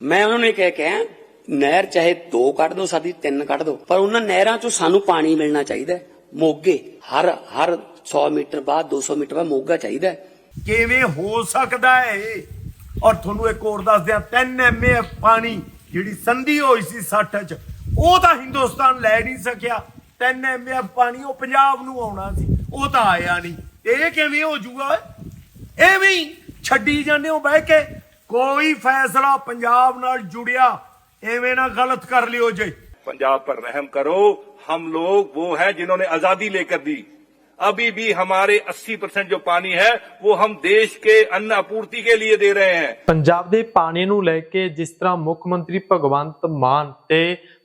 ਮੈਂ ਉਹਨਾਂ ਨੂੰ ਇਹ ਕਹਿ ਕੇ ਆਇਆ, ਨਹਿਰ ਚਾਹੇ ਦੋ ਕੱਢ ਦੋ ਸਾਡੀ ਤਿੰਨ ਕੱਢ ਦੋ ਪਰ ਉਹਨਾਂ ਨਹਿਰਾਂ ਚੋਂ ਸਾਨੂੰ ਪਾਣੀ ਮਿਲਣਾ ਚਾਹੀਦਾ ਹੈ। ਮੋਗੇ ਹਰ ਹਰ 100 ਮੀਟਰ ਬਾਅਦ 200 ਮੀਟਰ ਬਾਅਦ ਮੋਗਾ ਚਾਹੀਦਾ ਕਿਵੇਂ ਹੋ ਸਕਦਾ ਹੈ ਔਰ ਤੁਹਾਨੂੰ ਇੱਕ ਹੋਰ ਦੱਸ ਦਿਆਂ 3 ਐਮਏ ਪਾਣੀ ਜਿਹੜੀ ਸੰਧੀ ਹੋਈ ਸੀ 60 ਚ ਉਹ ਤਾਂ ਹਿੰਦੁਸਤਾਨ ਲੈ ਨਹੀਂ ਸਕਿਆ 3 ਐਮਏ ਪਾਣੀ ਉਹ ਪੰਜਾਬ ਨੂੰ ਆਉਣਾ ਸੀ ਉਹ ਤਾਂ ਆਇਆ ਨਹੀਂ ਇਹ ਕਿਵੇਂ ਹੋ ਜੂਗਾ ਓਏ? ਐਵੇਂ ਛੱਡੀ ਜਾਂਦੇ ਹੋ ਬਹਿ ਕੇ ਕੋਈ ਫੈਸਲਾ ਪੰਜਾਬ ਨਾਲ ਜੁੜਿਆ ਐਵੇਂ ਨਾ ਗਲਤ ਕਰ ਲਿਓ ਜੇ पंजाब पर रहम करो हम लोग वो हैं जिन्होंने आजादी लेकर दी अभी भी हमारे 80 परसेंट जो पानी है वो हम देश के अन्न आपूर्ति के लिए दे रहे हैं ਪੰਜਾਬ ਦੇ ਪਾਣੀ ਨੂੰ ਲੈ ਕੇ ਜਿਸ ਤਰ੍ਹਾਂ ਮੁੱਖ ਮੰਤਰੀ ਭਗਵੰਤ ਮਾਨ ਤੇ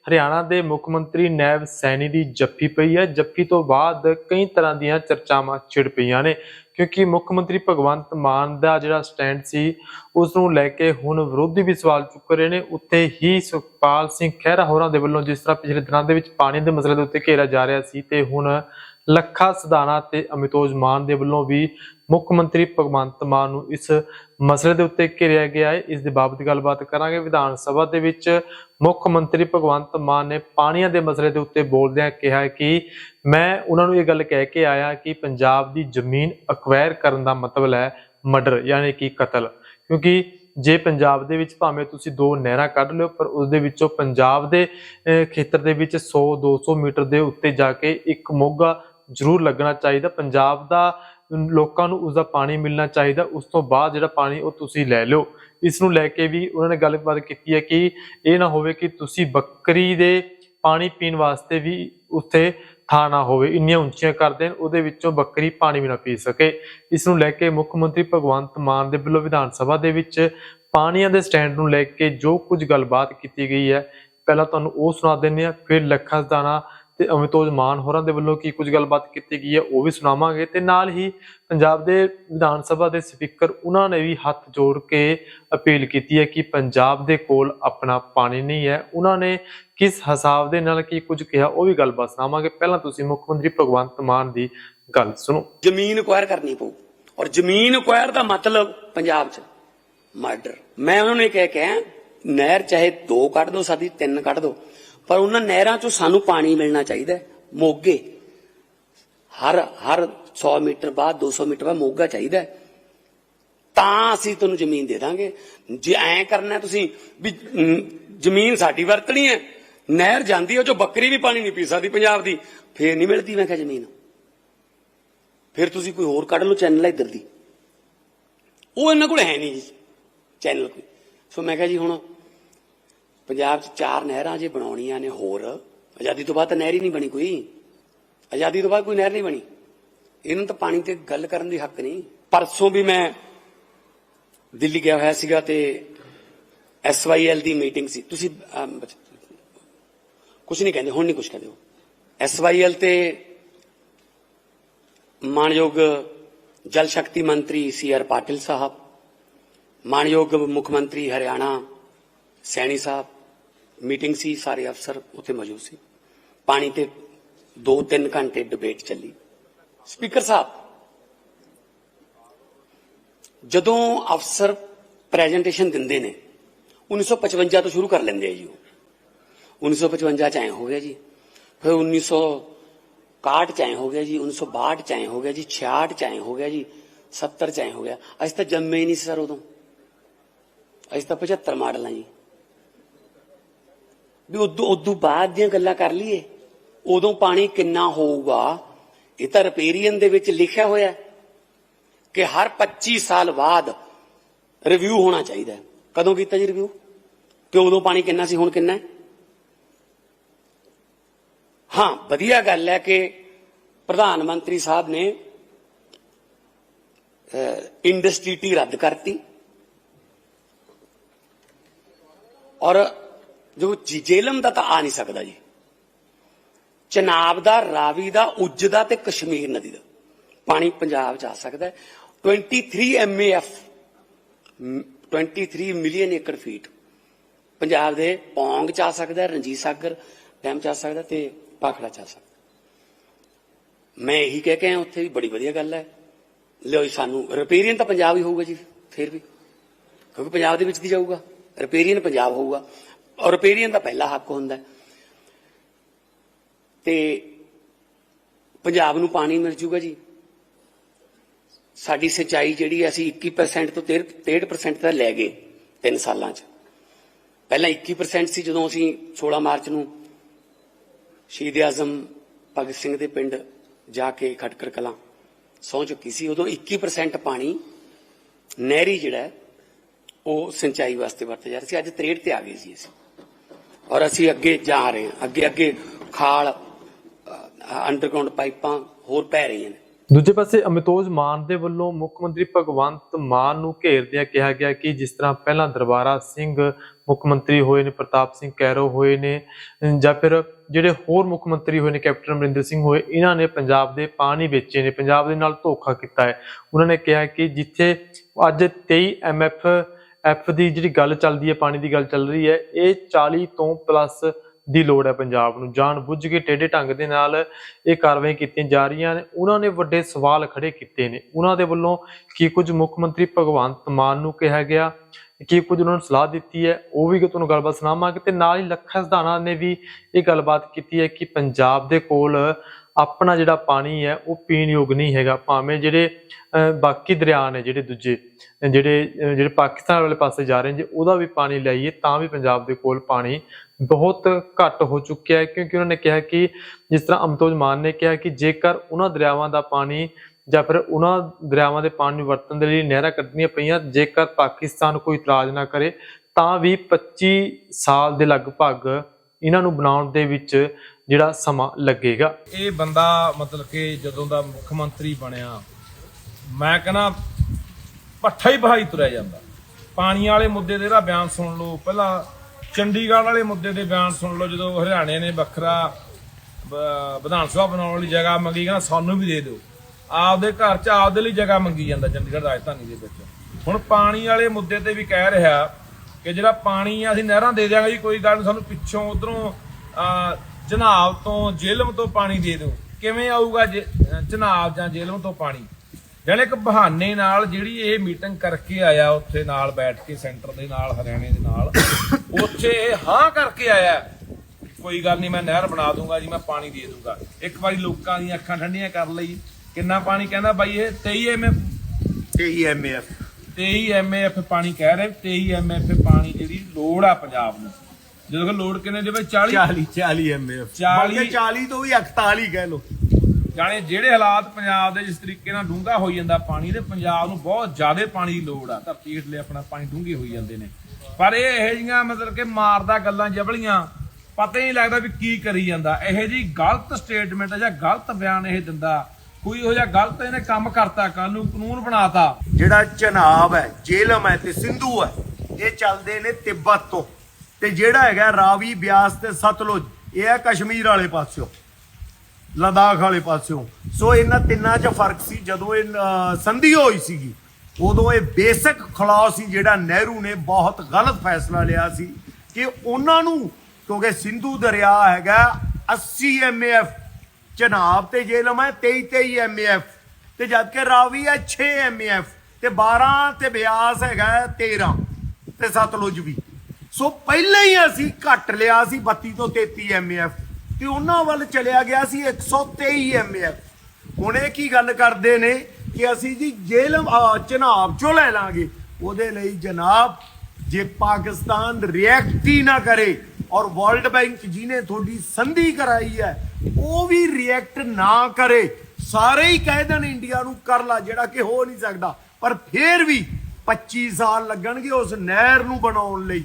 ਹਰਿਆਣਾ ਦੇ ਮੁੱਖ ਮੰਤਰੀ ਨੈਬ ਸੈਣੀ ਦੀ ਜੱਫੀ ਪਈ ਹੈ ਜੱਫੀ ਤੋਂ ਬਾਅਦ ਕਈ ਤਰ੍ਹਾਂ ਦੀਆਂ ਚਰਚਾਵਾਂ ਛਿੜ ਪਈਆਂ ਨੇ ਕਿਉਂਕਿ ਮੁੱਖ ਮੰਤਰੀ ਭਗਵੰਤ ਮਾਨ ਦਾ ਜਿਹੜਾ ਸਟੈਂਡ ਸੀ ਉਸ ਨੂੰ ਲੈ ਕੇ ਹੁਣ ਵਿਰੋਧੀ ਵੀ ਸਵਾਲ ਚੁੱਕ ਰਹੇ ਨੇ। ਉੱਤੇ ਹੀ ਸੁਖਪਾਲ ਸਿੰਘ ਖਹਿਰਾ ਹੋਰਾਂ ਦੇ ਵੱਲੋਂ ਜਿਸ ਤਰ੍ਹਾਂ ਪਿਛਲੇ ਦਿਨਾਂ ਦੇ ਵਿੱਚ ਪਾਣੀ ਦੇ ਮਸਲੇ ਦੇ ਉੱਤੇ ਘੇਰਾ ਜਾ ਰਿਹਾ ਸੀ ਤੇ ਹੁਣ ਲੱਖਾ ਸਦਾਨਾ ਤੇ ਅਮਿਤੋਜ ਮਾਨ ਦੇ ਵੱਲੋਂ ਵੀ ਮੁੱਖ ਮੰਤਰੀ ਭਗਵੰਤ ਮਾਨ ਨੂੰ ਇਸ ਮਸਲੇ ਦੇ ਉੱਤੇ ਘੇਰਿਆ ਗਿਆ ਹੈ। ਇਸ ਦੇ ਬਾਬਤ ਗੱਲਬਾਤ ਕਰਾਂਗੇ। ਵਿਧਾਨ ਸਭਾ ਦੇ ਵਿੱਚ ਮੁੱਖ ਮੰਤਰੀ ਭਗਵੰਤ ਮਾਨ ਨੇ ਪਾਣੀਆਂ ਦੇ ਮਸਲੇ ਦੇ ਉੱਤੇ ਬੋਲਦਿਆਂ ਕਿਹਾ ਕਿ ਮੈਂ ਉਹਨਾਂ ਨੂੰ ਇਹ ਗੱਲ ਕਹਿ ਕੇ ਆਇਆ ਕਿ ਪੰਜਾਬ ਦੀ ਜ਼ਮੀਨ ਅਕਵਾਇਰ ਕਰਨ ਦਾ ਮਤਲਬ ਹੈ ਮਰਡਰ ਯਾਨੀ ਕਿ ਕਤਲ। ਕਿਉਂਕਿ ਜੇ ਪੰਜਾਬ ਦੇ ਵਿੱਚ ਭਾਵੇਂ ਤੁਸੀਂ ਦੋ ਨਹਿਰਾਂ ਕੱਢ ਲਿਓ ਪਰ ਉਸ ਦੇ ਵਿੱਚੋਂ ਪੰਜਾਬ ਦੇ ਅਹ, ਖੇਤਰ ਦੇ ਵਿੱਚ 100 200 ਮੀਟਰ ਦੇ ਉੱਤੇ ਜਾ ਕੇ ਇੱਕ ਮੋਗਾ ਜ਼ਰੂਰ ਲੱਗਣਾ ਚਾਹੀਦਾ। ਪੰਜਾਬ ਦਾ, ਲੋਕਾਂ ਨੂੰ ਉਸ ਦਾ ਪਾਣੀ ਮਿਲਣਾ ਚਾਹੀਦਾ। ਉਸ ਤੋਂ ਬਾਅਦ ਜਿਹੜਾ ਪਾਣੀ ਉਹ ਤੁਸੀਂ ਲੈ ਲਿਓ। ਇਸ ਨੂੰ ਲੈ ਕੇ ਵੀ ਉਹਨਾਂ ਨੇ ਗੱਲਬਾਤ ਕੀਤੀ ਹੈ ਕਿ ਇਹ ਨਾ ਹੋਵੇ ਕਿ ਤੁਸੀਂ ਬੱਕਰੀ ਦੇ ਪਾਣੀ ਪੀਣ ਵਾਸਤੇ ਵੀ ਉੱਥੇ ਥਾਂ ਨਾ ਹੋਵੇ। ਇੰਨੀਆਂ ਉੱਚੀਆਂ ਕਰ ਦੇਣ, ਉਹਦੇ ਵਿੱਚੋਂ ਬੱਕਰੀ ਪਾਣੀ ਵੀ ਨਾ ਪੀ ਸਕੇ। ਇਸ ਨੂੰ ਲੈ ਕੇ ਮੁੱਖ ਮੰਤਰੀ ਭਗਵੰਤ ਮਾਨ ਦੇ ਵੱਲੋਂ ਵਿਧਾਨ ਸਭਾ ਦੇ ਵਿੱਚ ਪਾਣੀਆਂ ਦੇ ਸਟੈਂਡ ਨੂੰ ਲੈ ਕੇ ਜੋ ਕੁਝ ਗੱਲਬਾਤ ਕੀਤੀ ਗਈ ਹੈ, ਪਹਿਲਾਂ ਤੁਹਾਨੂੰ ਉਹ ਸੁਣਾ ਦਿੰਦੇ ਆ ਫਿਰ ਲੱਖਾਂ ਦਾਣਾ ਤੇ ਅਮਿਤੋਜ ਮਾਨ ਹੋਰਾਂ ਦੇ ਵੱਲੋਂ ਕੀ ਕੁਝ ਗੱਲਬਾਤ ਕੀਤੀ ਗਈ ਹੈ, ਉਹ ਵੀ ਸੁਣਾਵਾਂਗੇ। ਤੇ ਨਾਲ ਹੀ ਪੰਜਾਬ ਦੇ ਵਿਧਾਨ ਸਭਾ ਦੇ ਸਪੀਕਰ, ਉਹਨਾਂ ਨੇ ਵੀ ਹੱਥ ਜੋੜ ਕੇ ਅਪੀਲ ਕੀਤੀ ਹੈ ਕਿ ਪੰਜਾਬ ਦੇ ਕੋਲ ਆਪਣਾ ਪਾਣੀ ਨਹੀਂ ਹੈ। ਉਹਨਾਂ ਨੇ ਕਿਸ ਹਿਸਾਬ ਦੇ ਨਾਲ ਕੀ ਕੁਝ ਕਿਹਾ, ਉਹ ਵੀ ਗੱਲਬਾਤ ਸੁਣਾਵਾਂਗੇ। ਪਹਿਲਾਂ ਤੁਸੀਂ ਮੁੱਖ ਮੰਤਰੀ ਭਗਵੰਤ ਮਾਨ ਦੀ ਗੱਲ ਸੁਣੋ। ਜ਼ਮੀਨ ਅਕਵਾਇਰ ਕਰਨੀ ਪਊ। ਔਰ ਜ਼ਮੀਨ ਅਕਵਾਇਰ ਦਾ ਮਤਲਬ ਪੰਜਾਬ 'ਚ ਮਰਡਰ ਮੈਂ ਉਹਨਾਂ ਨੂੰ ਇਹ ਕਹਿ ਕੇ ਨਹਿਰ ਚਾਹੇ ਦੋ ਕੱਢ ਦੋ ਸਾਡੀ, ਤਿੰਨ ਕੱਢ ਦੋ। ਪਰ ਉਹਨਾਂ ਨਹਿਰਾਂ 'ਚੋਂ ਸਾਨੂੰ ਪਾਣੀ ਮਿਲਣਾ ਚਾਹੀਦਾ ਮੋਗੇ। ਹਰ ਹਰ 100 ਮੀਟਰ ਬਾਅਦ 200 ਮੀਟਰ ਬਾਅਦ ਮੋਗਾ ਚਾਹੀਦਾ ਤਾਂ ਅਸੀਂ ਤੁਹਾਨੂੰ ਜ਼ਮੀਨ ਦੇ ਦਾਂਗੇ। ਜੇ ਐਂ ਕਰਨਾ ਤੁਸੀਂ ਵੀ ਜ਼ਮੀਨ ਸਾਡੀ ਵਰਤਣੀ ਹੈ, ਨਹਿਰ ਜਾਂਦੀ ਹੈ, ਉਹ ਚੋਂ ਬੱਕਰੀ ਵੀ ਪਾਣੀ ਨਹੀਂ ਪੀ ਸਕਦੀ ਪੰਜਾਬ ਦੀ, ਫੇਰ ਨਹੀਂ ਮਿਲਦੀ। ਮੈਂ ਕਿਹਾ ਜ਼ਮੀਨ। ਫਿਰ ਤੁਸੀਂ ਕੋਈ ਹੋਰ ਕੱਢ ਲਓ ਚੈਨਲ ਇੱਧਰ ਦੀ। ਉਹ ਇਹਨਾਂ ਕੋਲ ਹੈ ਨਹੀਂ ਜੀ, ਚੈਨਲ ਕੋਈ। ਸੋ ਮੈਂ ਕਿਹਾ ਜੀ ਹੁਣ ਪੰਜਾਬ 'ਚ ਚਾਰ ਨਹਿਰਾਂ ਜੇ ਬਣਾਉਣੀਆਂ ਨੇ ਹੋਰ, ਆਜ਼ਾਦੀ ਤੋਂ ਬਾਅਦ ਤਾਂ ਨਹਿਰ ਹੀ ਨਹੀਂ ਬਣੀ ਕੋਈ। ਆਜ਼ਾਦੀ ਤੋਂ ਬਾਅਦ ਕੋਈ ਨਹਿਰ ਨਹੀਂ ਬਣੀ। ਇਹਨਾਂ ਤਾਂ ਪਾਣੀ ਤੇ ਗੱਲ ਕਰਨ ਦੀ ਹੱਕ ਨਹੀਂ। ਪਰਸੋਂ ਵੀ ਮੈਂ ਦਿੱਲੀ ਗਿਆ ਹੋਇਆ ਸੀਗਾ ਤੇ ਐਸਵਾਈਐਲ ਦੀ ਮੀਟਿੰਗ ਸੀ। ਤੁਸੀਂ ਕੁਝ ਨਹੀਂ ਕਹਿੰਦੇ, ਹੁਣ ਨਹੀਂ ਕੁਝ ਕਹਿੰਦੇ ਐਸਵਾਈਐਲ ਤੇ ਮਾਨਯੋਗ ਜਲ ਸ਼ਕਤੀ ਮੰਤਰੀ ਸੀ ਆਰ ਪਾਟਿਲ ਸਾਹਿਬ ਮਾਨਯੋਗ ਮੁੱਖ ਮੰਤਰੀ ਹਰਿਆਣਾ ਸੈਣੀ ਸਾਹਿਬ ਮੀਟਿੰਗ ਸੀ, ਸਾਰੇ ਅਫਸਰ ਉੱਥੇ ਮੌਜੂਦ ਸੀ। ਪਾਣੀ ਤੇ 2-3 ਘੰਟੇ ਡਿਬੇਟ ਚੱਲੀ। ਸਪੀਕਰ ਸਾਹਿਬ, ਜਦੋਂ ਅਫਸਰ ਪ੍ਰੈਜੈਂਟੇਸ਼ਨ ਦਿੰਦੇ ਨੇ 1955 ਤੋਂ ਸ਼ੁਰੂ ਕਰ ਲੈਂਦੇ ਆ ਜੀ ਉਹ। 1955 ਚ ਐ ਹੋ ਗਿਆ ਜੀ। ਫਿਰ 1961 ਚ ਐ ਹੋ ਗਿਆ ਜੀ 1962 ਚ ਐ ਹੋ ਗਿਆ ਜੀ 66 ਚ ਐ ਹੋ ਗਿਆ ਜੀ 70 ਚ ਐ ਹੋ ਗਿਆ। ਅਸੀਂ ਤਾਂ ਜੰਮੇ ਹੀ ਨਹੀਂ ਸੀ ਸਰ ਉਦੋਂ। ਅਸੀਂ ਤਾਂ 75 ਮਾਡਲ ਆ ਜੀ। ਵੀ ਉਦੋਂ ਉਦੋਂ ਬਾਅਦ ਦੀਆਂ ਗੱਲਾਂ ਕਰ ਲਈਏ। ਉਦੋਂ ਪਾਣੀ ਕਿੰਨਾ ਹੋਊਗਾ? ਇਹ ਤਾਂ ਰਿਪੇਰੀਅਨ ਦੇ ਵਿੱਚ ਲਿਖਿਆ ਹੋਇਆ ਕਿ ਹਰ 25 ਸਾਲ ਬਾਅਦ ਰਿਵਿਊ ਹੋਣਾ ਚਾਹੀਦਾ ਕਦੋਂ ਕੀਤਾ ਜੀ ਰਿਵਿਊ ਕਿ ਉਦੋਂ ਪਾਣੀ ਕਿੰਨਾ ਸੀ, ਹੁਣ ਕਿੰਨਾ ਹੈ? ਹਾਂ, ਵਧੀਆ ਗੱਲ ਹੈ ਕਿ ਪ੍ਰਧਾਨ ਮੰਤਰੀ ਸਾਹਿਬ ਨੇ ਇੰਡਸਟਰੀ ਟੀ ਰੱਦ ਕਰਤੀ। ਔਰ ਜੋ ਜੀ- ਜੇਲਮ ਦਾ ਤਾਂ ਆ ਨਹੀਂ ਸਕਦਾ ਜੀ। ਚਨਾਬ ਦਾ, ਰਾਵੀ ਦਾ, ਉੱਜ ਦਾ ਤੇ ਕਸ਼ਮੀਰ ਨਦੀ ਦਾ। ਪਾਣੀ ਪੰਜਾਬ ਚ ਆ ਸਕਦਾ ਹੈ। 23 MAF 23 million acre feet Punjab ਦੇ ਪੌਂਗ ਚ ਆ ਸਕਦਾ ਰਣਜੀਤ ਸਾਗਰ ਡੈਮ ਚ ਆ ਸਕਦਾ ਤੇ ਪਾਖੜਾ ਚ ਆ ਸਕਦਾ ਮੈਂ ਇਹੀ ਕਹਿ ਕੇ ਆਇਆ, ਉੱਥੇ ਵੀ ਬੜੀ ਵਧੀਆ ਗੱਲ ਹੈ। ਲਿਓ ਸਾਨੂੰ ਰਿਪੇਰੀਅਨ ਤਾਂ ਪੰਜਾਬ ਹੀ ਹੋਊਗਾ ਜੀ, ਫਿਰ ਵੀ। ਕਿਉਂਕਿ ਪੰਜਾਬ ਦੇ ਵਿੱਚ ਦੀ ਜਾਊਗਾ? ਰਿਪੇਰੀਅਨ ਪੰਜਾਬ ਹੋਊਗਾ। ਰਿਪੇਰੀਅਨ ਦਾ ਪਹਿਲਾ ਹੱਕ ਹੁੰਦਾ ਤੇ ਪੰਜਾਬ ਨੂੰ ਪਾਣੀ ਮਿਲ ਜੂਗਾ ਜੀ। ਸਾਡੀ ਸਿੰਚਾਈ ਜਿਹੜੀ ਅਸੀਂ 21% ਤੋਂ 63% ਤੱਕ ਲੈ ਗਏ 3 ਸਾਲਾਂ 'ਚ। ਪਹਿਲਾਂ 21% ਸੀ ਜਦੋਂ ਅਸੀਂ 16 ਮਾਰਚ ਨੂੰ ਸ਼ਹੀਦ ਆਜ਼ਮ ਭਗਤ ਸਿੰਘ ਦੇ ਪਿੰਡ ਜਾ ਕੇ ਖਟਕਰ ਕਲਾਂ ਸਹੁੰ ਚੁੱਕੀ ਸੀ, ਉਦੋਂ 21% ਪਾਣੀ ਨਹਿਰੀ ਜਿਹੜਾ ਉਹ ਸਿੰਚਾਈ ਵਾਸਤੇ ਵਰਤਿਆ ਜਾ ਰਿਹਾ ਸੀ। ਅੱਜ 63 ਤੇ ਆ ਗਏ ਸੀ ਅਸੀਂ। ਔਰ ਅਸੀਂ ਅੱਗੇ ਜਾ ਰਹੇ ਹਾਂ। ਅੱਗੇ ਅੱਗੇ ਖਾਲ ਅੰਡਰਗਰਾਉਂਡ ਪਾਈਪਾਂ ਹੋਰ ਪੈ ਰਹੀਆਂ ਨੇ। ਦੂਜੇ ਪਾਸੇ ਅਮਿਤੋਜ ਮਾਨ ਦੇ ਵੱਲੋਂ ਮੁੱਖ ਮੰਤਰੀ ਭਗਵੰਤ ਮਾਨ ਨੂੰ ਘੇਰਦਿਆਂ ਕਿਹਾ ਗਿਆ ਕਿ ਜਿਸ ਤਰ੍ਹਾਂ ਪਹਿਲਾਂ ਦਰਬਾਰਾ ਸਿੰਘ ਮੁੱਖ ਮੰਤਰੀ ਹੋਏ ਨੇ, ਪ੍ਰਤਾਪ ਸਿੰਘ ਕੈਰੋ ਹੋਏ ਨੇ ਜਾਂ ਫਿਰ ਜਿਹੜੇ ਹੋਰ ਮੁੱਖ ਮੰਤਰੀ ਹੋਏ ਨੇ, ਕੈਪਟਨ ਅਮਰਿੰਦਰ ਸਿੰਘ ਹੋਏ, ਇਹਨਾਂ ਨੇ ਪੰਜਾਬ ਦੇ ਪਾਣੀ ਵੇਚੇ ਨੇ, ਪੰਜਾਬ ਦੇ ਨਾਲ ਧੋਖਾ ਕੀਤਾ ਹੈ। ਉਹਨਾਂ ਨੇ ਕਿਹਾ ਕਿ ਜਿੱਥੇ ਅੱਜ 23 ਐਮਐਫ ਐਫ ਦੀ ਜਿਹੜੀ ਗੱਲ ਚੱਲਦੀ ਹੈ, ਪਾਣੀ ਦੀ ਗੱਲ ਚੱਲ ਰਹੀ ਹੈ, ਇਹ 40 ਤੋਂ ਪਲੱਸ ਦੀ ਲੋੜ ਹੈ ਪੰਜਾਬ ਨੂੰ। ਜਾਣ ਬੁੱਝ ਕੇ ਟੇਢੇ ਢੰਗ ਦੇ ਨਾਲ ਇਹ ਕਾਰਵਾਈ ਕੀਤੀਆਂ ਜਾ ਰਹੀਆਂ ਨੇ। ਉਹਨਾਂ ਨੇ ਵੱਡੇ ਸਵਾਲ ਖੜੇ ਕੀਤੇ ਨੇ। ਉਹਨਾਂ ਦੇ ਵੱਲੋਂ ਕੀ ਕੁਝ ਮੁੱਖ ਮੰਤਰੀ ਭਗਵੰਤ ਮਾਨ ਨੂੰ ਕਿਹਾ ਗਿਆ, ਕੀ ਕੁਝ ਉਹਨਾਂ ਨੂੰ ਸਲਾਹ ਦਿੱਤੀ ਹੈ, ਉਹ ਵੀ ਤੁਹਾਨੂੰ ਗੱਲਬਾਤ ਸੁਣਾਵਾਂਗੇ। ਤੇ ਨਾਲ ਹੀ ਲੱਖਾ ਸਧਾਣਾ ਨੇ ਵੀ ਇਹ ਗੱਲਬਾਤ ਕੀਤੀ ਹੈ ਕਿ ਪੰਜਾਬ ਦੇ ਕੋਲ ਆਪਣਾ ਜਿਹੜਾ ਪਾਣੀ ਹੈ ਉਹ ਪੀਣ ਯੋਗ ਨਹੀਂ ਹੈਗਾ। ਭਾਵੇਂ ਜਿਹੜੇ ਅਹ, ਬਾਕੀ ਦਰਿਆ ਨੇ ਜਿਹੜੇ ਦੂਜੇ ਜਿਹੜੇ ਜਿਹੜੇ ਪਾਕਿਸਤਾਨ ਵਾਲੇ ਪਾਸੇ ਜਾ ਰਹੇ ਜੇ ਉਹਦਾ ਵੀ ਪਾਣੀ ਲਈਏ ਤਾਂ ਵੀ ਪੰਜਾਬ ਦੇ ਕੋਲ ਪਾਣੀ ਬਹੁਤ ਘੱਟ ਹੋ ਚੁੱਕਿਆ ਹੈ। ਕਿਉਂਕਿ ਉਹਨਾਂ ਨੇ ਕਿਹਾ ਕਿ ਜਿਸ ਤਰ੍ਹਾਂ ਅਮਤੋਜ ਮਾਨ ਨੇ ਕਿਹਾ ਕਿ ਜੇਕਰ ਉਹਨਾਂ ਦਰਿਆਵਾਂ ਦਾ ਪਾਣੀ ਜਾਂ ਫਿਰ ਉਹਨਾਂ ਦਰਿਆਵਾਂ ਦੇ ਪਾਣੀ ਨੂੰ ਵਰਤਣ ਦੇ ਲਈ ਨਹਿਰਾਂ ਕੱਢਣੀਆਂ ਪਈਆਂ ਜੇਕਰ ਪਾਕਿਸਤਾਨ ਕੋਈ ਇਤਰਾਜ਼ ਨਾ ਕਰੇ ਤਾਂ ਵੀ 25 ਸਾਲ ਦੇ ਲਗਭਗ ਇਹਨਾਂ ਨੂੰ ਬਣਾਉਣ ਦੇ ਵਿੱਚ ਜਿਹੜਾ ਸਮਾਂ ਲੱਗੇਗਾ। ਇਹ ਬੰਦਾ ਮਤਲਬ ਕਿ ਜਦੋਂ ਦਾ ਮੁੱਖ ਮੰਤਰੀ ਬਣਿਆ, ਮੈਂ ਕਹਿੰਦਾ ਪੱਠਾ ਹੀ ਬਹਾਈ ਤੁਰਿਆ ਜਾਂਦਾ। ਪਾਣੀ ਵਾਲੇ ਮੁੱਦੇ ਦੇ ਇਹਦਾ ਬਿਆਨ ਸੁਣ ਲਓ। ਪਹਿਲਾਂ ਚੰਡੀਗੜ੍ਹ ਵਾਲੇ ਮੁੱਦੇ ਦੇ ਬਿਆਨ ਸੁਣ ਲਓ, ਜਦੋਂ ਹਰਿਆਣੇ ਨੇ ਵੱਖਰਾ ਵਿਧਾਨ ਸਭਾ ਬਣਾਉਣ ਲਈ ਜਗ੍ਹਾ ਮੰਗੀ, ਕਹਿੰਦਾ ਸਾਨੂੰ ਵੀ ਦੇ ਦਿਓ। ਆਪਦੇ ਘਰ 'ਚ ਆਪਦੇ ਲਈ ਜਗ੍ਹਾ ਮੰਗੀ ਜਾਂਦਾ ਚੰਡੀਗੜ੍ਹ ਰਾਜਧਾਨੀ ਦੇ ਵਿੱਚ। ਹੁਣ ਪਾਣੀ ਵਾਲੇ ਮੁੱਦੇ ਤੇ ਵੀ ਕਹਿ ਰਿਹਾ ਕਿ ਜਿਹੜਾ ਪਾਣੀ ਆ, ਅਸੀਂ ਨਹਿਰਾਂ ਦੇ ਦਿਆਂਗੇ ਜੀ, ਕੋਈ ਗੱਲ ਨੀ, ਸਾਨੂੰ ਪਿੱਛੋਂ ਉਧਰੋਂ ਜਨਾਬ ਤੋਂ ਜੇਲਮ ਤੋਂ ਪਾਣੀ ਦੇ ਦਿਓ। ਕਿਵੇਂ ਆਊਗਾ ਜਨਾਬ ਜਾਂ ਜੇਲਮ ਤੋਂ ਪਾਣੀ? ਜਾਣੀ ਇੱਕ ਬਹਾਨੇ ਨਾਲ ਜਿਹੜੀ ਇਹ ਮੀਟਿੰਗ ਕਰਕੇ ਆਇਆ ਉੱਥੇ ਨਾਲ ਬੈਠ ਕੇ ਸੈਂਟਰ ਦੇ ਨਾਲ ਹਰਿਆਣੇ ਦੇ ਨਾਲ ਉੱਥੇ ਇਹ ਹਾਂ ਕਰਕੇ ਆਇਆ। ਕੋਈ ਗੱਲ ਨਹੀਂ ਮੈਂ ਨਹਿਰ ਬਣਾ ਦੂੰਗਾ ਜੀ ਮੈਂ ਪਾਣੀ ਦੇ ਦੂੰਗਾ। ਇੱਕ ਵਾਰੀ ਲੋਕਾਂ ਦੀਆਂ ਅੱਖਾਂ ਠੰਡੀਆਂ ਕਰ ਲਈ। ਕਿੰਨਾ ਪਾਣੀ ਕਹਿੰਦਾ ਬਾਈ ਇਹ? 23 ਐਮਐਫ 23 ਐਮਐਫ 23 ਐਮਐਫ ਪਾਣੀ ਕਹਿ ਰਹੇ 23 ਐਮਐਫ ਪਾਣੀ ਜਿਹੜੀ ਲੋੜ ਆ ਪੰਜਾਬ ਨੂੰ। ਜਦੋਂ ਕਿ ਲੋੜ ਕਿੰਨੇ ਦੇ ਵਿੱਚ 40 40 40 ਐਮਐਫ 40 ਬਲਕਿ 40 ਤੋਂ ਵੀ 41 ਕਹਿ ਲੋ ਜਾਣੇ ਜਿਹੜੇ ਹਾਲਾਤ ਪੰਜਾਬ ਦੇ ਜਿਸ ਤਰੀਕੇ ਨਾਲ ਡੂੰਘਾ ਹੋਈ ਜਾਂਦਾ ਪਾਣੀ ਦੇ ਪੰਜਾਬ ਨੂੰ ਬਹੁਤ ਜ਼ਿਆਦਾ ਪਾਣੀ ਦੀ ਲੋੜ ਆ। ਧਰਤੀ ਹੇਠਲੇ ਆਪਣਾ ਪਾਣੀ ਡੂੰਘੇ ਹੋਈ ਜਾਂਦੇ ਨੇ। ਪਰ ਇਹ ਇਹੋ ਜਿਹੀਆਂ ਮਤਲਬ ਕਿ ਮਾਰਦਾ ਗੱਲਾਂ ਜਬਲੀਆਂ ਪਤਾ ਹੀ ਨਹੀਂ ਲੱਗਦਾ ਵੀ ਕੀ ਕਰੀ ਜਾਂਦਾ। ਇਹੋ ਜੀ ਗਲਤ ਸਟੇਟਮੈਂਟ ਜਾਂ ਗਲਤ ਬਿਆਨ ਇਹ ਦਿੰਦਾ। ਕੋਈ ਇਹੋ ਜਿਹਾ ਗਲਤ ਇਹਨੇ ਕੰਮ ਕਰਤਾ ਕਾਨੂੰਨ ਕਾਨੂੰਨ ਬਣਾਤਾ। ਜਿਹੜਾ ਚਨਾਬ ਹੈ ਜੇਲਮ ਹੈ ਤੇ ਸਿੰਧੂ ਹੈ ਇਹ ਚੱਲਦੇ ਨੇ ਤਿੱਬਤ ਤੋਂ। ਤੇ ਜਿਹੜਾ ਹੈਗਾ ਰਾਵੀ, ਬਿਆਸ ਤੇ ਸਤਲੁਜ, ਇਹ ਹੈ ਕਸ਼ਮੀਰ ਵਾਲੇ ਪਾਸਿਓਂ, ਲਦਾਖ ਵਾਲੇ ਪਾਸਿਓਂ। ਸੋ ਇਹਨਾਂ ਤਿੰਨਾਂ 'ਚ ਫ਼ਰਕ ਸੀ, ਜਦੋਂ ਇਹ ਸੰਧੀ ਹੋਈ ਸੀਗੀ, ਉਦੋਂ ਇਹ ਬੇਸਿਕ ਖਲਾਅ ਸੀ ਜਿਹੜਾ ਨਹਿਰੂ ਨੇ ਬਹੁਤ ਗਲਤ ਫੈਸਲਾ ਲਿਆ ਸੀ ਕਿ ਉਹਨਾਂ ਨੂੰ, ਕਿਉਂਕਿ ਸਿੰਧੂ ਦਰਿਆ ਹੈਗਾ 80 ਐਮਏਐਫ ਚਨਾਬ ਤੇ ਜੇਲਮ ਹੈ 23 23 ਐਮਏਐਫ ਤੇ ਜਦ ਕਿ ਰਾਵੀ ਹੈ 6 ਐਮਏਐਫ ਤੇ 12 ਤੇ ਬਿਆਸ ਹੈਗਾ 13 ਤੇ ਸਤਲੁਜ ਵੀ। ਸੋ ਪਹਿਲਾਂ ਹੀ ਅਸੀਂ ਘੱਟ ਲਿਆ ਸੀ 32 ਤੋਂ 33 ਐਮਏਐਫ ਤੇ ਉਹਨਾਂ ਵੱਲ ਚਲਿਆ ਗਿਆ ਸੀ 123 ਐਮਏਐਫ ਹੁਣ ਇਹ ਕੀ ਗੱਲ ਕਰਦੇ ਨੇ ਕਿ ਅਸੀਂ ਜੀ ਜੇਲ੍ਹ ਚਨਾਬ ਚੋਂ ਲੈ ਲਾਂਗੇ। ਉਹਦੇ ਲਈ ਜਨਾਬ, ਜੇ ਪਾਕਿਸਤਾਨ ਰਿਐਕਟ ਹੀ ਨਾ ਕਰੇ ਔਰ ਵਰਲਡ ਬੈਂਕ ਜਿਹਨੇ ਤੁਹਾਡੀ ਸੰਧੀ ਕਰਾਈ ਹੈ, ਉਹ ਵੀ ਰਿਐਕਟ ਨਾ ਕਰੇ, ਸਾਰੇ ਹੀ ਕਹਿ ਦੇਣ ਇੰਡੀਆ ਨੂੰ ਕਰ ਲਾ, ਜਿਹੜਾ ਕਿ ਹੋ ਨਹੀਂ ਸਕਦਾ। ਪਰ ਫੇਰ ਵੀ 25 ਸਾਲ ਲੱਗਣਗੇ ਉਸ ਨਹਿਰ ਨੂੰ ਬਣਾਉਣ ਲਈ।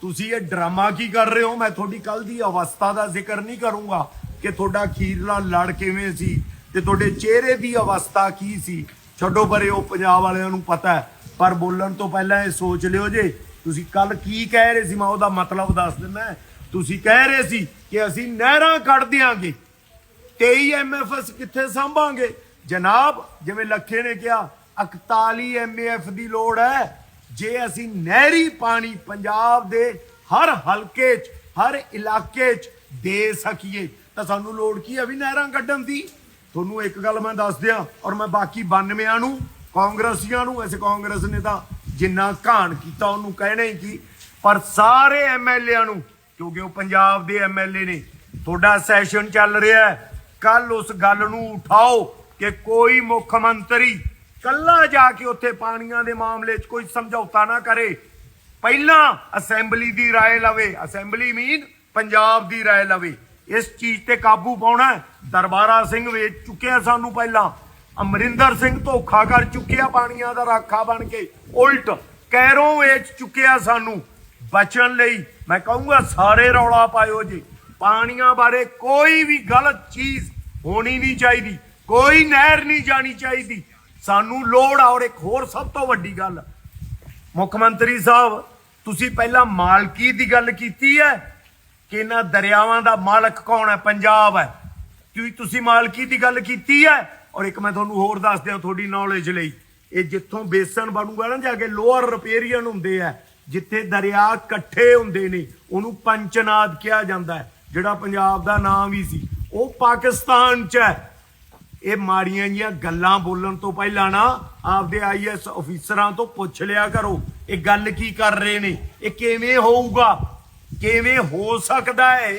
ਤੁਸੀਂ ਇਹ ਡਰਾਮਾ ਕੀ ਕਰ ਰਹੇ ਹੋ? ਮੈਂ ਤੁਹਾਡੀ ਕੱਲ ਦੀ ਅਵਸਥਾ ਦਾ ਜ਼ਿਕਰ ਨਹੀਂ ਕਰੂੰਗਾ ਕਿ ਤੁਹਾਡਾ ਖੀਰਲਾ ਲੜ ਕਿਵੇਂ ਸੀ ਤੇ ਤੁਹਾਡੇ ਚਿਹਰੇ ਦੀ ਅਵਸਥਾ ਕੀ ਸੀ। ਛੱਡੋ ਪਰੇ, ਉਹ ਪੰਜਾਬ ਵਾਲਿਆਂ ਨੂੰ ਪਤਾ ਹੈ। ਪਰ ਬੋਲਣ ਤੋਂ ਪਹਿਲਾਂ ਇਹ ਸੋਚ ਲਿਓ ਜੇ, ਤੁਸੀਂ ਕੱਲ ਕੀ ਕਹਿ ਰਹੇ ਸੀ? ਮੈਂ ਉਹਦਾ ਮਤਲਬ ਦੱਸ ਦਿੰਦਾ ਤੁਸੀਂ ਕਹਿ ਰਹੇ ਸੀ ਕਿ ਅਸੀਂ ਨਹਿਰਾਂ ਕੱਢ ਦਿਆਂਗੇ 23 ਐਮਐਫਐਸ ਕਿੱਥੇ ਸੰਭਾਂਗੇ? ਜਨਾਬ, ਜਿਵੇਂ ਲੱਖੇ ਨੇ ਕਿਹਾ 41 ਐਮਐਫ ਦੀ ਲੋੜ ਹੈ। ਜੇ ਅਸੀਂ ਨਹਿਰੀ ਪਾਣੀ ਪੰਜਾਬ ਦੇ ਹਰ ਹਲਕੇ 'ਚ, ਹਰ ਇਲਾਕੇ 'ਚ ਦੇ ਸਕੀਏ, ਤਾਂ ਸਾਨੂੰ ਲੋੜ ਕੀ ਹੈ ਵੀ ਨਹਿਰਾਂ ਕੱਢਣ ਦੀ? ਤੁਹਾਨੂੰ ਇੱਕ ਗੱਲ ਮੈਂ ਦੱਸ ਦਿਆਂ, ਔਰ ਮੈਂ ਬਾਕੀ 92 ਨੂੰ, ਕਾਂਗਰਸੀਆਂ ਨੂੰ ਐਸੇ ਕਾਂਗਰਸ ਨੇ ਤਾਂ ਜਿੰਨਾ ਘਾਣ ਕੀਤਾ ਉਹਨੂੰ ਕਹਿਣਾ ਹੀ ਕੀ, ਪਰ ਸਾਰੇ ਐਮਐਲਏਆਂ ਨੂੰ, ਕਿਉਂਕਿ ਉਹ ਪੰਜਾਬ ਦੇ ਐਮਐਲਏ ਨੇ, ਤੁਹਾਡਾ ਸੈਸ਼ਨ ਚੱਲ ਰਿਹਾ ਹੈ ਕੱਲ ਉਸ ਗੱਲ ਨੂੰ ਉਠਾਓ ਕਿ ਕੋਈ ਮੁੱਖ ਮੰਤਰੀ ਕੱਲਾ ਜਾ ਕੇ ਉੱਥੇ ਪਾਣੀਆਂ ਦੇ ਮਾਮਲੇ 'ਚ ਕੋਈ ਸਮਝੌਤਾ ਨਾ ਕਰੇ ਪਹਿਲਾਂ ਅਸੈਂਬਲੀ ਦੀ رائے ਲਵੇ ਅਸੈਂਬਲੀ ਮੀਨ ਪੰਜਾਬ ਦੀ رائے ਲਵੇ ਇਸ ਚੀਜ਼ ਤੇ ਕਾਬੂ ਪਾਉਣਾ ਹੈ। ਦਰਬਾਰਾ ਸਿੰਘ ਵੇਚ ਚੁੱਕਿਆ ਸਾਨੂੰ ਪਹਿਲਾਂ ਅਮਰਿੰਦਰ ਸਿੰਘ ਧੋਖਾ ਕਰ ਚੁੱਕਿਆ ਪਾਣੀਆਂ ਦਾ ਰਾਖਾ ਬਣ ਕੇ ਉਲਟ ਕੈਰੋਂ ਵੇਚ ਚੁੱਕਿਆ ਸਾਨੂੰ ਬਚਣ ਲਈ ਮੈਂ ਕਹੂੰਗਾ ਸਾਰੇ ਰੌਲਾ ਪਾਇਓ ਜੀ ਪਾਣੀਆਂ ਬਾਰੇ ਕੋਈ ਵੀ ਗਲਤ ਚੀਜ਼ ਹੋਣੀ ਨਹੀਂ ਚਾਹੀਦੀ ਕੋਈ ਨਹਿਰ ਨਹੀਂ ਜਾਣੀ ਚਾਹੀਦੀ ਸਾਨੂੰ ਲੋੜ ਆ ਔਰ ਇੱਕ ਹੋਰ ਸਭ ਤੋਂ ਵੱਡੀ ਗੱਲ। ਮੁੱਖ ਮੰਤਰੀ ਸਾਹਿਬ, ਤੁਸੀਂ ਪਹਿਲਾਂ ਮਾਲਕੀ ਦੀ ਗੱਲ ਕੀਤੀ ਹੈ ਕਿ ਇਹਨਾਂ ਦਰਿਆਵਾਂ ਦਾ ਮਾਲਕ ਕੌਣ ਹੈ? ਪੰਜਾਬ ਹੈ। ਕੀ ਤੁਸੀਂ ਮਾਲਕੀ ਦੀ ਗੱਲ ਕੀਤੀ ਹੈ? ਔਰ ਇੱਕ ਮੈਂ ਤੁਹਾਨੂੰ ਹੋਰ ਦੱਸ ਦਿਆਂ ਤੁਹਾਡੀ ਨੌਲੇਜ ਲਈ। ਇਹ ਜਿੱਥੋਂ ਬੇਸਨ ਬਣੂਗਾ ਨਾ, ਜਾ ਕੇ ਲੋਅਰ ਰਿਪੇਰੀਅਨ ਹੁੰਦੇ ਆ, ਜਿੱਥੇ ਦਰਿਆ ਇਕੱਠੇ ਹੁੰਦੇ ਨੇ, ਉਹਨੂੰ ਪੰਚਨਾਦ ਕਿਹਾ ਜਾਂਦਾ ਹੈ, ਜਿਹੜਾ ਪੰਜਾਬ ਦਾ ਨਾਮ ਵੀ ਸੀ। ਉਹ ਪਾਕਿਸਤਾਨ 'ਚ ਹੈ। ਇਹ ਮਾੜੀਆਂ ਜੀਆਂ ਗੱਲਾਂ ਬੋਲਣ ਤੋਂ ਪਹਿਲਾਂ ਨਾ ਆਪਦੇ ਆਈਐਸ ਅਫੀਸਰਾਂ ਤੋਂ ਪੁੱਛ ਲਿਆ ਕਰੋ, ਇਹ ਗੱਲ ਕੀ ਕਰ ਰਹੇ ਨੇ? ਇਹ ਕਿਵੇਂ ਹੋਊਗਾ? ਕਿਵੇਂ ਹੋ ਸਕਦਾ ਹੈ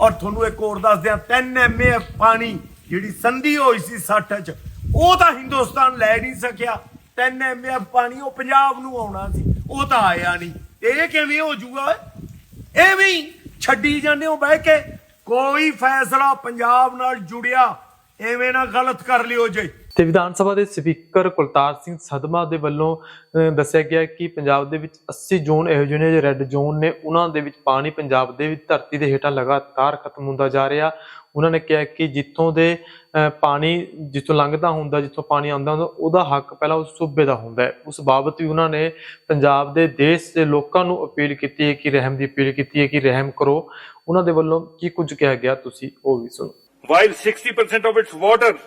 ਔਰ ਤੁਹਾਨੂੰ ਇੱਕ ਹੋਰ ਦੱਸ ਦਿਆਂ 3 ਐਮਏ ਪਾਣੀ ਜਿਹੜੀ ਸੰਧੀ ਹੋਈ ਸੀ 60 ਚ, ਉਹ ਤਾਂ ਹਿੰਦੁਸਤਾਨ ਲੈ ਨਹੀਂ ਸਕਿਆ। 3 ਐਮਏ ਪਾਣੀ ਉਹ ਪੰਜਾਬ ਨੂੰ ਆਉਣਾ ਸੀ, ਉਹ ਤਾਂ ਆਇਆ ਨਹੀਂ। ਇਹ ਕਿਵੇਂ ਹੋ ਜੂਗਾ? ਓਏ ਐਵੇਂ ਛੱਡੀ ਜਾਂਦੇ ਹੋ ਬਹਿ ਕੇ। ਕੋਈ ਫੈਸਲਾ ਪੰਜਾਬ ਨਾਲ ਜੁੜਿਆ ਐਵੇਂ ਨਾ ਗਲਤ ਕਰ ਲਿਓ ਜੇ। ਤੇ ਵਿਧਾਨ ਸਭਾ ਦੇ ਸਪੀਕਰ ਕੁਲਤਾਰ ਸਿੰਘ ਸਦਮਾ ਦੇ ਵੱਲੋਂ ਅਹ, ਦੱਸਿਆ ਗਿਆ ਕਿ ਪੰਜਾਬ ਦੇ ਵਿੱਚ 80 ਜ਼ੋਨ ਇਹੋ ਜਿਹੇ ਨੇ ਜਿਹੜੇ ਰੈੱਡ ਜ਼ੋਨ ਨੇ ਉਹਨਾਂ ਦੇ ਵਿੱਚ ਪਾਣੀ ਪੰਜਾਬ ਦੇ ਵਿੱਚ ਧਰਤੀ ਦੇ ਹੇਠਾਂ ਲਗਾਤਾਰ ਖਤਮ ਹੁੰਦਾ ਜਾ ਰਿਹਾ। ਉਹਨਾਂ ਨੇ ਕਿਹਾ ਕਿ ਜਿੱਥੋਂ ਦੇ ਅਹ, ਪਾਣੀ ਜਿੱਥੋਂ ਲੰਘਦਾ ਹੁੰਦਾ ਜਿੱਥੋਂ ਪਾਣੀ ਆਉਂਦਾ ਹੁੰਦਾ ਉਹਦਾ ਹੱਕ ਪਹਿਲਾਂ ਉਸ ਸੂਬੇ ਦਾ ਹੁੰਦਾ ਹੈ। ਉਸ ਬਾਬਤ ਵੀ ਉਹਨਾਂ ਨੇ ਪੰਜਾਬ ਦੇ ਦੇਸ਼ ਦੇ ਲੋਕਾਂ ਨੂੰ ਅਪੀਲ ਕੀਤੀ ਹੈ ਕਿ ਰਹਿਮ ਦੀ ਅਪੀਲ ਕੀਤੀ ਹੈ ਕਿ ਰਹਿਮ ਕਰੋ। ਉਹਨਾਂ ਦੇ ਵੱਲੋਂ ਕੀ ਕੁਝ ਕਿਹਾ ਗਿਆ ਤੁਸੀਂ ਉਹ ਵੀ ਸੁਣੋ। While 60% of its water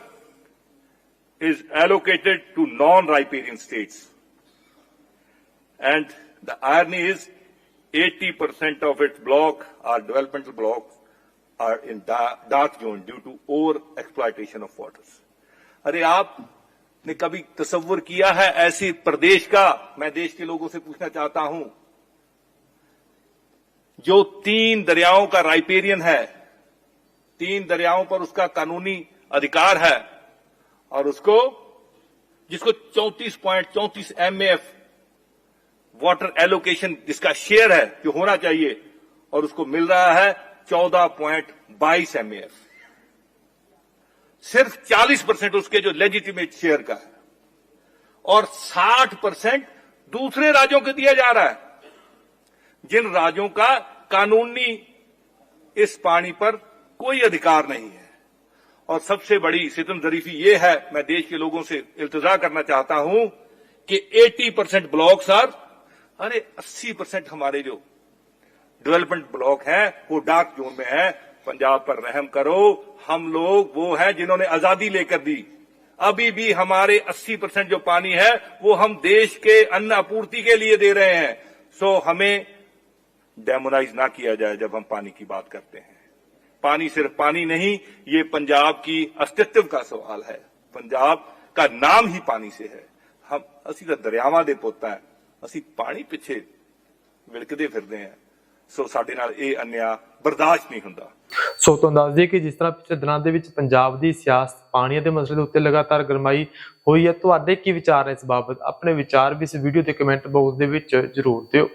is allocated to non-riparian states. And the irony is 80% of its block, our developmental blocks, are in dark zone due to over exploitation of waters. अरे आपने कभी तस्वर किया है ऐसी प्रदेश का मैं देश के लोगों से पूछना चाहता हूँ जो तीन दरियाओं का राइपेरियन है तीन दरियाओं पर उसका कानूनी अधिकार है और उसको, जिसको 34 पॉइंट चौंतीस एम वाटर एलोकेशन जिसका शेयर है, जो होना चाहिए, और उसको मिल रहा है 14 पॉइंट बाईस एम सिर्फ़ 40 परसेंट उसके जो लेजिटिमेट शेयर का है, और 60 परसेंट दूसरे राज्यों को दिया जा रहा है, जिन राज्यों का कानूनी इस पानी पर कोई अधिकार नहीं है। और सबसे बड़ी सितम जरीफी ये है, मैं देश के लोगों से इल्तजा करना चाहता हूँ कि 80 परसेंट ब्लॉक्स आर, अरे 80 परसेंट हमारे जो डेवलपमेंट ब्लॉक हैं, वो डार्क जोन में है। पंजाब पर रहम करो, हम लोग वो हैं जिन्होंने आज़ादी लेकर दी। अभी भी हमारे 80 परसेंट जो पानी है, वो हम देश के अन्न आपूर्ति के लिए दे रहे हैं। सो हमें डेमोनाइज ना किया जाए जब हम पानी की बात करते हैं। पानी सिर्फ पानी नहीं ये पंजाब की अस्तित्व का सवाल है पंजाब का नाम ही पानी से है हम ਅਸੀਂ ਤਾਂ ਦਰਿਆਵਾਂ ਦੇ ਪੁੱਤ ਹੈ ਅਸੀਂ ਪਾਣੀ ਪਿੱਛੇ ਵਿਲਕਦੇ ਫਿਰਦੇ ਹਾਂ ਸੋ ਸਾਡੇ ਨਾਲ ਇਹ ਅਨਿਆ ਬਰਦਾਸ਼ਤ ਨਹੀਂ ਹੁੰਦਾ ਸੋ ਤੁਹਾਨੂੰ ਦੱਸ ਦਈਏ ਕਿ ਜਿਸ ਤਰ੍ਹਾਂ ਪਿਛਲੇ ਦਿਨਾਂ ਦੇ ਵਿੱਚ ਪੰਜਾਬ ਦੀ ਸਿਆਸਤ ਪਾਣੀ ਦੇ ਮਸਲੇ ਦੇ ਉੱਤੇ ਲਗਾਤਾਰ ਗਰਮਾਈ ਹੋਈ ਹੈ ਤੁਹਾਡੇ ਕੀ ਵਿਚਾਰ ਹੈ ਇਸ ਬਾਬਤ ਆਪਣੇ ਵਿਚਾਰ ਵੀ ਇਸ ਵੀਡੀਓ ਦੇ ਕਮੈਂਟ ਬਾਕਸ ਦੇ ਵਿੱਚ ਜ਼ਰੂਰ ਦਿਓ